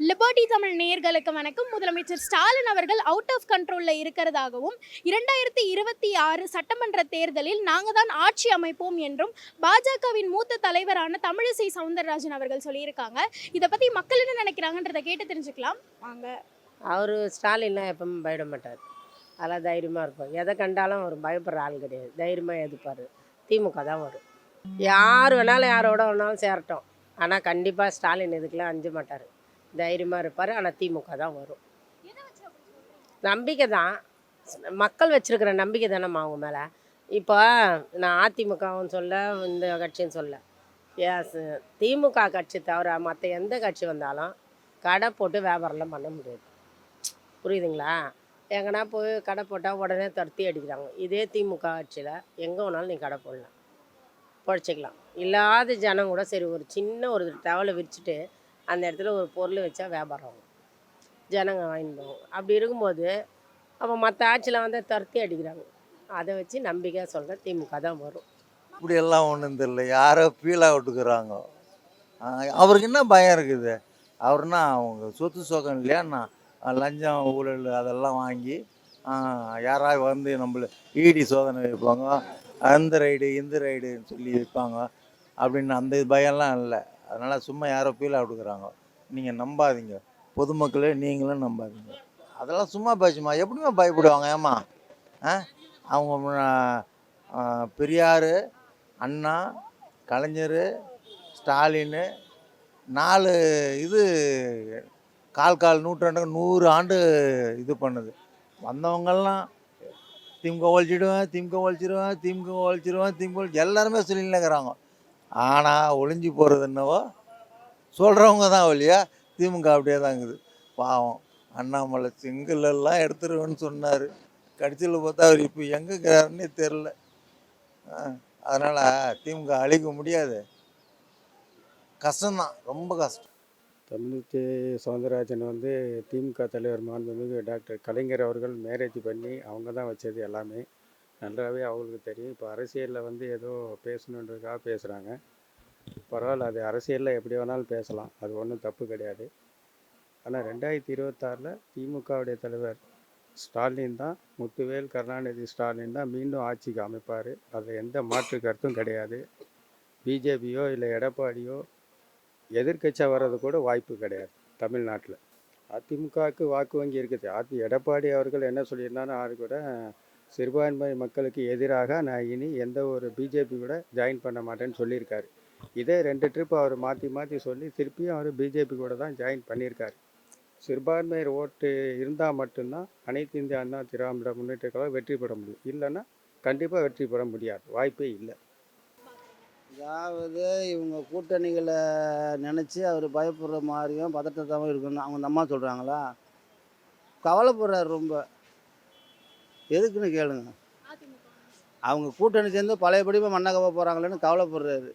Liberty Tamil நேயர்களுக்கு வணக்கம். முதலமைச்சர் ஸ்டாலின் அவர்கள் அவுட் ஆஃப் கண்ட்ரோலில் இருக்கிறதாகவும் இரண்டாயிரத்தி இருபத்தி ஆறு சட்டமன்ற தேர்தலில் நாங்கள் தான் ஆட்சி அமைப்போம் என்றும் பாஜகவின் மூத்த தலைவரான தமிழிசை சவுந்தரராஜன் அவர்கள் சொல்லியிருக்காங்க. இதை பற்றி மக்கள் என்ன நினைக்கிறாங்கன்றதை கேட்டு தெரிஞ்சுக்கலாம். வாங்க. அவர் ஸ்டாலின்லாம் எப்பவும் பயப்பட மாட்டார். அதெல்லாம் தைரியமாக இருப்பார். எதை கண்டாலும் அவர் பயப்படுற ஆள் கிடையாது. தைரியமாக எதிர்ப்பார். திமுக தான் வரும் யார் வேணாலும் யாரோட வேணாலும் சேரட்டும். ஆனால் கண்டிப்பாக ஸ்டாலின் இதுக்கெல்லாம் அஞ்ச மாட்டார். தைரியமாக இருப்பார். ஆனால் திமுக தான் வரும். நம்பிக்கை தான். மக்கள் வச்சுருக்கிற நம்பிக்கை தானேம்மா அவங்க மேலே. இப்போ நான் அதிமுகவும் சொல்ல இந்த கட்சியும் சொல்ல. எஸ் திமுக கட்சி தவிர மற்ற எந்த கட்சி வந்தாலும் கடை போட்டு வியாபாரம்லாம் பண்ண முடியாது. புரியுதுங்களா? எங்கன்னா போய் கடை போட்டால் உடனே துரத்தி அடிக்கிறாங்க. இதே திமுக ஆட்சியில் எங்கே வேணாலும் நீ கடை போடலாம். பொழைச்சிக்கலாம் இல்லாத ஜனம் கூட சரி ஒரு சின்ன ஒரு தவளை விரிச்சிட்டு அந்த இடத்துல ஒரு பொருள் வச்சா வியாபாரம் ஆகும். ஜனங்க வாங்கிட்டு போவோம் அப்படி இருக்கும்போது அப்போ மற்ற ஆட்சியில் வந்து துரத்தி அடிக்கிறாங்க. அதை வச்சு நம்பிக்கையாக சொல்கிறேன் திமுக தான் வரும். இப்படியெல்லாம் ஒன்றும் தெரியல. யாரோ ஃபீல் விட்டுக்கிறாங்க. அவருக்கு என்ன பயம் இருக்குது? அவர்னா அவங்க சொத்து சோகம் இல்லையாண்ணா லஞ்சம் ஊழல் அதெல்லாம் வாங்கி யாராவது வந்து நம்மள ஈடி சோதனை வைப்பாங்க அந்த ரைடு இந்த ரைடுன்னு சொல்லி வைப்பாங்க அப்படின்னு அந்த பயம்லாம் இல்லை. அதனால் சும்மா யாரோ ஃபீல் விட்டுக்கிறாங்க நீங்கள் நம்பாதீங்க. பொதுமக்களே நீங்களும் நம்பாதீங்க. அதெல்லாம் சும்மா பேசுமா. எப்படிமா பயப்படுவாங்க? ஏமா ஆ? அவங்க பெரியார் அண்ணா கலைஞர் ஸ்டாலின் நாலு இது கால் கால் நூற்றாண்டுக்கு நூறு ஆண்டு இது பண்ணுது. வந்தவங்கெல்லாம் திமுக ஒழிச்சிடுவேன் திமுக ஒழிச்சிடுவேன் திமுக ஒழிச்சிடுவேன் திமுக எல்லாருமே சொல்லின்னு இருக்கிறாங்க. ஆனால் ஒளிஞ்சு போகிறது என்னவோ சொல்கிறவங்க தான் ஒழியா திமுக அப்படியே தான் இருக்குது. பாவம் அண்ணாமலை செங்கல் எல்லாம் எடுத்துருவேன்னு சொன்னார். கடைசியில் பார்த்தா அவர் இப்போ எங்கே இருக்கிறாருன்னே தெரில அதனால் திமுக அழிக்க முடியாது. கஷ்டம்தான் ரொம்ப கஷ்டம். தமிழ்ச்சி சௌந்தரராஜன் வந்து திமுக தலைவர் மாண்புமிகு டாக்டர் கலைஞர் அவர்கள் மேரேஜ் பண்ணி அவங்க தான் வச்சது எல்லாமே. நன்றாகவே அவங்களுக்கு தெரியும். இப்போ அரசியலில் வந்து ஏதோ பேசணுன்றதுக்காக பேசுகிறாங்க பரவாயில்ல அது அரசியலில் எப்படி வேணாலும் பேசலாம். அது ஒன்றும் தப்பு கிடையாது. ஆனால் ரெண்டாயிரத்தி இருபத்தாறில் திமுகவுடைய தலைவர் ஸ்டாலின் தான் முத்துவேல் கருணாநிதி ஸ்டாலின் தான் மீண்டும் ஆட்சிக்கு அமைப்பார். அதில் எந்த மாற்று கருத்தும் கிடையாது. பிஜேபியோ இல்லை எடப்பாடியோ எதிர்க்கட்சியாக வர்றது கூட வாய்ப்பு கிடையாது தமிழ்நாட்டில். அதிமுகவுக்கு வாக்கு வங்கி இருக்குது. அது எடப்பாடி அவர்கள் என்ன சொல்லியிருந்தாலும் ஆறு கூட சிறுபான்மை மக்களுக்கு எதிராக நான் இனி எந்த ஒரு பிஜேபி கூட ஜாயின் பண்ண மாட்டேன்னு சொல்லியிருக்காரு. இதே ரெண்டு ட்ரிப் அவர் மாற்றி மாற்றி சொல்லி திருப்பியும் அவர் பிஜேபி கூட தான் ஜாயின் பண்ணியிருக்காரு. சிறுபான்மையர் ஓட்டு இருந்தால் மட்டும்தான் அனைத்து இந்திய அண்ணா திராவிட முன்னேற்ற கழகம் வெற்றி பெற முடியும். இல்லைன்னா கண்டிப்பாக வெற்றி பெற முடியாது. வாய்ப்பே இல்லை. அதாவது இவங்க கூட்டணிகளை நினச்சி அவர் பயப்படுற மாதிரியும் பதட்டத்தாகவும் இருக்கணும். அவங்க அம்மா சொல்கிறாங்களா கவலைப்படுறாரு ரொம்ப. எதுக்குன்னு கேளுங்க. அவங்க கூட்டணி சேர்ந்து பழையபடியுமே மண்ணகவ போகிறாங்களேன்னு கவலைப்படுறாரு.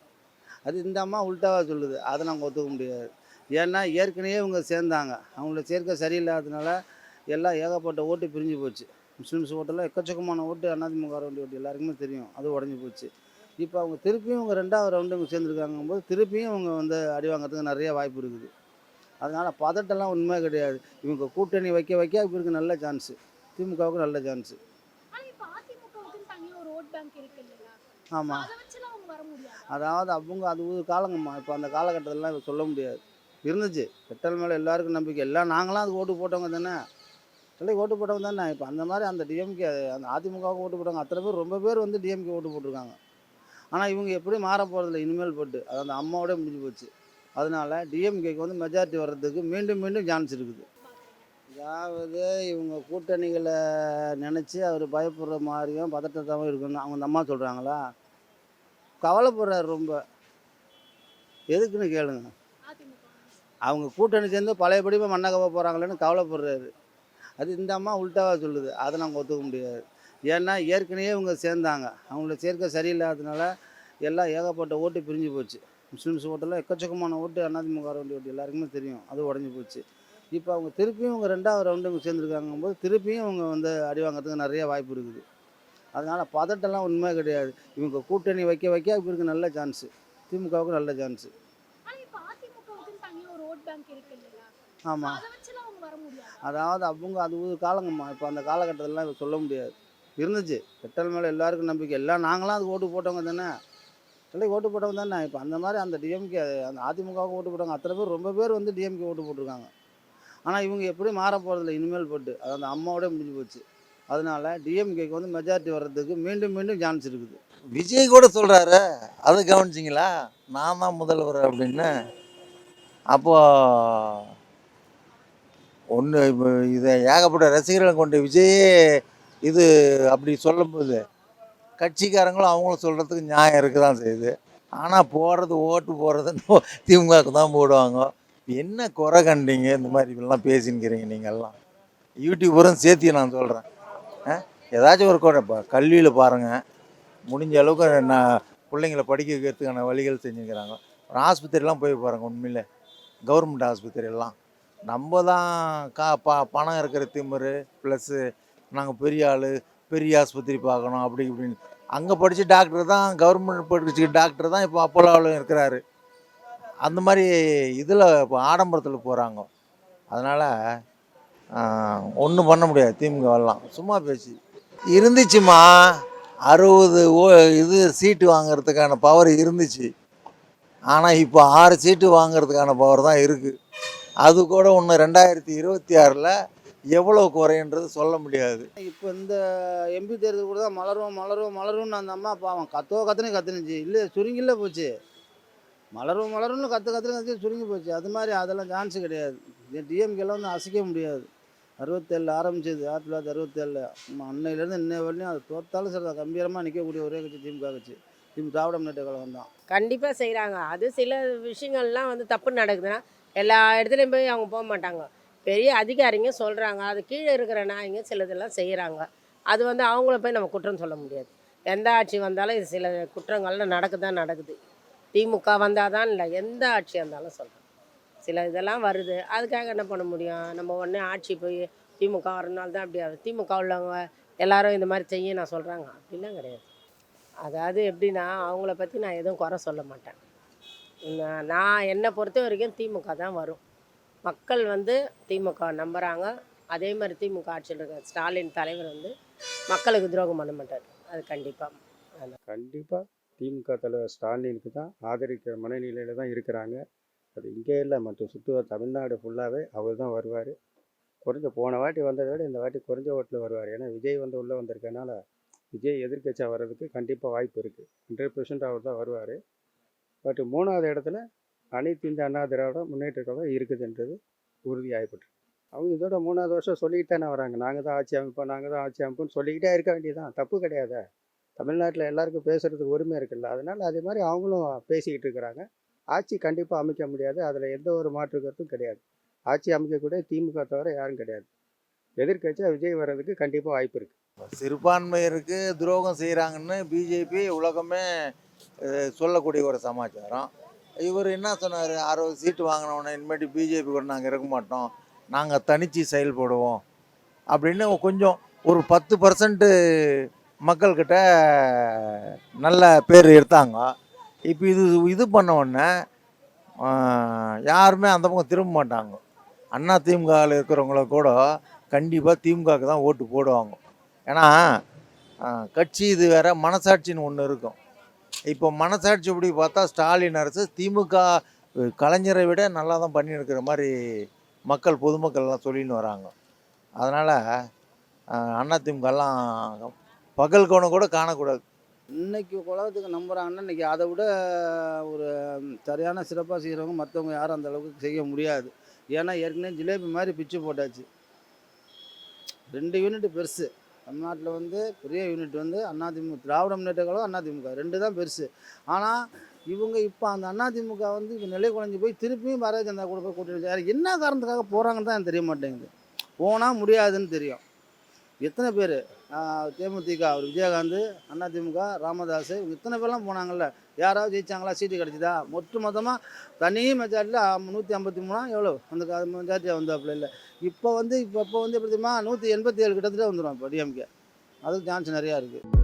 அது இந்த அம்மா உள்டாவாக சொல்லுது. அதை நாங்கள் ஒத்துக்க முடியாது. ஏன்னா ஏற்கனவே இவங்க சேர்ந்தாங்க. அவங்கள சேர்க்கை சரியில்லாததுனால எல்லாம் ஏகப்பட்ட ஓட்டு பிரிஞ்சு போச்சு. முஸ்லீம்ஸ் ஓட்டெல்லாம் எக்கச்சக்கமான ஓட்டு அதிமுக வேண்டிய ஓட்டு எல்லாருக்குமே தெரியும். அது உடஞ்சி போச்சு. இப்போ அவங்க திருப்பியும் இவங்க ரெண்டாவது ரவுண்டு இவங்க சேர்ந்துருக்காங்க போது திருப்பியும் இவங்க வந்து அடி வாங்குறதுக்கு நிறைய வாய்ப்பு இருக்குது. அதனால் பதட்டம்லாம் உண்மை கிடையாது. இவங்க கூட்டணி வைக்க வைக்க இவருக்கு நல்ல சான்ஸு திமுகவுக்கு நல்ல சான்ஸு ஆமாம் அதை அதாவது அவங்க அது ஒரு காலங்கம்மா. இப்போ அந்த காலகட்டத்திலலாம் இப்ப சொல்ல முடியாது. இருந்துச்சு. பெட்ரோல் மேலே எல்லாருக்கும் நம்பிக்கை. எல்லாம் நாங்களாம் அதுக்கு ஓட்டு போட்டவங்க தானே. இல்லை ஓட்டு போட்டவங்க தானே. இப்போ அந்த மாதிரி அந்த டிஎம்கே அந்த அதிமுகவுக்கு ஓட்டு போட்டவங்க அத்தனை பேர் ரொம்ப பேர் வந்து டிஎம்கே ஓட்டு போட்டிருக்காங்க. ஆனால் இவங்க எப்படியும் மாற போகிறதில்ல இனிமேல் போட்டு. அது அந்த அம்மாவோட முடிஞ்சு போச்சு. அதனால டிஎம்கேக்கு வந்து மெஜாரிட்டி வர்றதுக்கு மீண்டும் மீண்டும் சான்ஸ் இருக்குது. அதாவது இவங்க கூட்டணிகளை நினச்சி அவர் பயப்படுற மாதிரியும் பதட்டத்தாகவும் இருக்கணும் அவங்க அம்மா சொல்கிறாங்களா கவலைப்படுறாரு ரொம்ப. எதுக்குன்னு கேளுங்க. அவங்க கூட்டணி சேர்ந்து பழையபடியுமே மண்ணகவ போகிறாங்களேன்னு கவலைப்படுறாரு. அது இந்த அம்மா உள்டாவாக சொல்லுது. அதை நாங்கள் ஒத்துக்க முடியாது. ஏன்னா ஏற்கனவே இவங்க சேர்ந்தாங்க. அவங்கள சேர்க்க சரியில்லாததுனால எல்லாம் ஏகப்பட்ட ஓட்டு பிரிஞ்சு போச்சு. முஸ்லீம்ஸ் ஓட்டெல்லாம் எக்கச்சக்கமான ஓட்டு அதிமுக வேண்டிய ஓட்டு எல்லாருக்குமே தெரியும். அது உடஞ்சி போச்சு. இப்போ அவங்க திருப்பியும் இவங்க ரெண்டாவது ரவுண்டு இவங்க சேர்ந்துருக்காங்க போது திருப்பியும் இவங்க வந்து அடி வாங்குறதுக்கு நிறைய வாய்ப்பு இருக்குது. அதனால் பதட்டம்லாம் உண்மை கிடையாது. இவங்க கூட்டணி வைக்க வைக்க இவருக்கு நல்ல சான்ஸு திமுகவுக்கு நல்ல சான்ஸு ஆமாம் அதை அவங்க அதாவது அவங்க அது ஒரு காலங்கம்மா. இப்போ அந்த காலகட்டத்திலலாம் இப்போ சொல்ல முடியாது. இருந்துச்சு. பெட்ரோல் மேலே எல்லாருக்கும் நம்பிக்கை. எல்லாம் நாங்களாம் அதுக்கு ஓட்டு போட்டவங்க தானே. இல்லை ஓட்டு போட்டவங்க தானே. இப்போ அந்த மாதிரி அந்த டிஎம்கே அந்த அதிமுகவுக்கு ஓட்டு போட்டவங்க அத்தனை பேர் ரொம்ப பேர் வந்து டிஎம்கே ஓட்டு போட்டிருக்காங்க. ஆனால் இவங்க எப்படியும் மாற போகிறதில்ல இனிமேல் போட்டு. அது அந்த அம்மாவோட முடிஞ்சு போச்சு. அதனால டிஎம்கேக்கு வந்து மெஜாரிட்டி வர்றதுக்கு மீண்டும் மீண்டும் சான்ஸ் இருக்குது. விஜய் கூட சொல்கிறாரு அதை கவனிச்சிங்களா? நான் தான் முதல்வர் அப்படின்னு. அப்போ ஒன்று இப்போ இதை ஏகப்பட்ட ரசிகர்களை கொண்ட விஜயே இது அப்படி சொல்லும்போது கட்சிக்காரங்களும் அவங்களும் சொல்கிறதுக்கு நியாயம் இருக்க தான் செய்யுது. ஆனால் போடுறது ஓட்டு போடுறது திமுகவுக்கு தான் போடுவாங்க. என்ன குறை கண்டீங்க? இந்த மாதிரி இப்படிலாம் பேசின்னுக்கிறீங்க நீங்கள்லாம். யூடியூபரும் சேர்த்து நான் சொல்கிறேன் ஏதாச்சும் ஒரு குறை இப்போ கல்வியில் பாருங்கள் முடிஞ்ச அளவுக்கு நான் பிள்ளைங்கள படிக்க வைக்கிறதுக்கான வழிகள் செஞ்சுக்கிறாங்க ஒரு ஆஸ்பத்திரிலாம் போய் பாருங்க உண்மையில். கவர்மெண்ட் ஆஸ்பத்திரியெல்லாம் நம்ம தான் கா ப பணம் இருக்கிற திமிரு ப்ளஸ்ஸு நாங்கள் பெரிய ஆள் பெரிய ஆஸ்பத்திரி பார்க்கணும் அப்படி இப்படின்னு. அங்கே படித்த டாக்டர் தான் கவர்மெண்ட் படிச்ச டாக்டர் தான் இப்போ அப்போலாவில் இருக்கிறாரு. அந்த மாதிரி இதில் இப்போ ஆடம்பரத்தில் போகிறாங்க அதனால் ஒன்றும் பண்ண முடியாது. திமுகவெல்லாம் சும்மா பேசி. இருந்துச்சுமா. அறுபது ஓ இது சீட்டு வாங்கிறதுக்கான பவர் இருந்துச்சு. ஆனால் இப்போ ஆறு சீட்டு வாங்குறதுக்கான பவர் தான் இருக்குது அது கூட ஒன்று ரெண்டாயிரத்தி இருபத்தி ஆறில் எவ்வளோ குறைன்றது சொல்ல முடியாது. இப்போ இந்த எம்பி தேர்தல் கூட தான் மலரும் மலரும் மலரும்னு அந்த அம்மா பாவம். கத்தோ கத்துனே கத்துனுச்சு. இல்லை சுருங்கில போச்சு. மலரும் மலரும்னு கற்று கத்துனு கத்து சுருங்கி போச்சு. அது மாதிரி அதெல்லாம் சான்ஸ் கிடையாது. டிஎம்கேலாம் வந்து அசைக்க முடியாது. அறுபத்தேழு ஆரம்பிச்சது ஆயிரத்தி தொள்ளாயிரத்தி அறுபத்தேழில். அன்னையிலேருந்து இன்னை வரையும் அது தோத்தாலும் சரி கம்பீரமாக நிற்கக்கூடிய ஒரே கட்சி திமுக கட்சி. திமுக திராவிட முன்னேற்ற கழகம் தான். கண்டிப்பாக செய்கிறாங்க அது சில விஷயங்கள்லாம் வந்து தப்பு நடக்குதுன்னா எல்லா இடத்துலையும் போய் அவங்க போக மாட்டாங்க. பெரிய அதிகாரிங்க சொல்கிறாங்க அது கீழே இருக்கிற நாய்ங்க சிலதெல்லாம் செய்கிறாங்க அது வந்து அவங்கள போய் நம்ம குற்றம் சொல்ல முடியாது. எந்த ஆட்சி வந்தாலும் இது சில குற்றங்கள்லாம் நடக்குதான் நடக்குது. திமுக வந்தால் தான் இல்லை எந்த ஆட்சியாக இருந்தாலும் சொல்கிறேன் சில இதெல்லாம் வருது. அதுக்காக என்ன பண்ண முடியும்? நம்ம உடனே ஆட்சி போய் திமுக வரனால தான் அப்படி ஆகுது. திமுக உள்ளவங்க எல்லாரும் இந்த மாதிரி செய்ய நான் சொல்கிறாங்க அப்படிலாம் கிடையாது. அதாவது எப்படின்னா அவங்கள பற்றி நான் எதுவும் குறை சொல்ல மாட்டேன். நான் நான் என்னை பொறுத்த வரைக்கும் திமுக தான் வரும். மக்கள் வந்து திமுக நம்புகிறாங்க அதே மாதிரி திமுக ஆட்சியில் இருக்க ஸ்டாலின் தலைவர் வந்து மக்களுக்கு துரோகம் பண்ண மாட்டார். அது கண்டிப்பாக கண்டிப்பாக திமுக தலைவர் ஸ்டாலினுக்கு தான் ஆதரிக்கிற மனநிலையில் தான் இருக்கிறாங்க. அது இங்கே இல்லை மற்ற சுற்று தமிழ்நாடு ஃபுல்லாகவே அவர் தான் வருவார். குறைஞ்ச போன வாட்டி வந்ததை விட இந்த வாட்டி குறைஞ்ச ஓட்டில் வருவார். ஏன்னா விஜய் வந்து உள்ளே வந்திருக்கனால விஜய் எதிர்க்கட்சியாக வர்றதுக்கு கண்டிப்பாக வாய்ப்பு இருக்குது ஹண்ட்ரட் பர்சன்ட் அவர் தான் வருவார். பட் மூணாவது இடத்துல அனைத்து இந்த அண்ணா திராவிட முன்னேற்ற கழகம் இருக்குதுன்றது உறுதியாகப்பட்டு அவங்க இதோட மூணாவது வருஷம் சொல்லிக்கிட்டு தானே வராங்க. நாங்கள் தான் ஆட்சி அமைப்போம் நாங்கள் தான் ஆட்சி அமைப்போம்னு சொல்லிக்கிட்டே இருக்க வேண்டியதான் தப்பு கிடையாது. தமிழ்நாட்டில் எல்லாருக்கும் பேசுகிறதுக்கு உரிமை இருக்குல்ல. அதனால் அதே மாதிரி அவங்களும் பேசிக்கிட்டு இருக்கிறாங்க. ஆட்சி கண்டிப்பாக அமைக்க முடியாது. அதில் எந்த ஒரு மாற்று கருத்தும் கிடையாது. ஆட்சி அமைக்கக்கூடிய திமுக தவிர யாரும் கிடையாது. எதிர்க்கட்சியாக விஜய் வர்றதுக்கு கண்டிப்பாக வாய்ப்பு இருக்குது சிறுபான்மையருக்கு துரோகம் செய்கிறாங்கன்னு பிஜேபி உலகமே சொல்லக்கூடிய ஒரு சமாச்சாரம். இவர் என்ன சொன்னார்? அறுபது சீட்டு வாங்கினவொடனே இனிமேட்டு பிஜேபி கூட நாங்கள் இருக்க மாட்டோம். நாங்கள் தனித்து செயல்படுவோம். அப்படின்னு கொஞ்சம் ஒரு பத்து பர்சன்ட்டு மக்கள்கிட்ட நல்ல பேர் எடுத்தாங்க. இப்போ இது இது பண்ண உடனே யாருமே அந்த பக்கம் திரும்ப மாட்டாங்க. அண்ணா திமுகவில் இருக்கிறவங்கள கூட கண்டிப்பாக திமுகவுக்கு தான் ஓட்டு போடுவாங்க. ஏன்னா கட்சி இது வேற மனசாட்சின்னு ஒன்று இருக்கும். இப்போ மனசாட்சி இப்படி பார்த்தா ஸ்டாலின் அரசு திமுக கலைஞரை விட நல்லா தான் பண்ணியிருக்கிற மாதிரி மக்கள் பொதுமக்கள்லாம் சொல்லின்னு வராங்க. அதனால் அண்ணா திமுகலாம் பகல் கோணம் கூட காணக்கூடாது. இன்னைக்கு உலகத்துக்கு நம்புகிறாங்கன்னா இன்னைக்கு அதை விட ஒரு சரியான சிறப்பாக செய்கிறவங்க மற்றவங்க யாரும் அந்த அளவுக்கு செய்ய முடியாது. ஏன்னா ஏற்கனவே ஜிலேபி மாதிரி பிச்சு போட்டாச்சு. ரெண்டு யூனிட் பெருசு. தமிழ்நாட்டில் வந்து பெரிய யூனிட் வந்து அதிமுக திராவிட முன்னேற்ற கழகம் அதிமுக ரெண்டு தான் பெருசு. ஆனால் இவங்க இப்போ அந்த அதிமுக வந்து இப்போ நிலை குறைஞ்சி போய் திருப்பியும் பாரதிய ஜனதா கூட போய் கூட்டிட்டு யார் என்ன காரணத்துக்காக போகிறாங்கன்னு தான் எனக்கு தெரிய மாட்டேங்குது. போனால் முடியாதுன்னு தெரியும். எத்தனை பேர்? தேமுதிக அவர் விஜயகாந்த் அதிமுக ராமதாஸ் இவங்க இத்தனை பேர்லாம் போனாங்கல்ல. யாராவது ஜெயிச்சாங்களா சீட்டு கிடச்சிதா? மொத்த மொத்தமாக தனி மெஜாரிட்டியில் நூற்றி ஐம்பத்தி மூணா எவ்வளோ அந்த மெஜாரிட்டியாக வந்தாப்புல இல்லை. இப்போ வந்து இப்போ இப்போ வந்து எப்படி தெரியுமா? நூற்றி எண்பத்தி ஏழு கிட்டத்தட்ட வந்துடும் இப்போ டிஎம்கே அதுக்கு சான்ஸ் நிறையா இருக்குது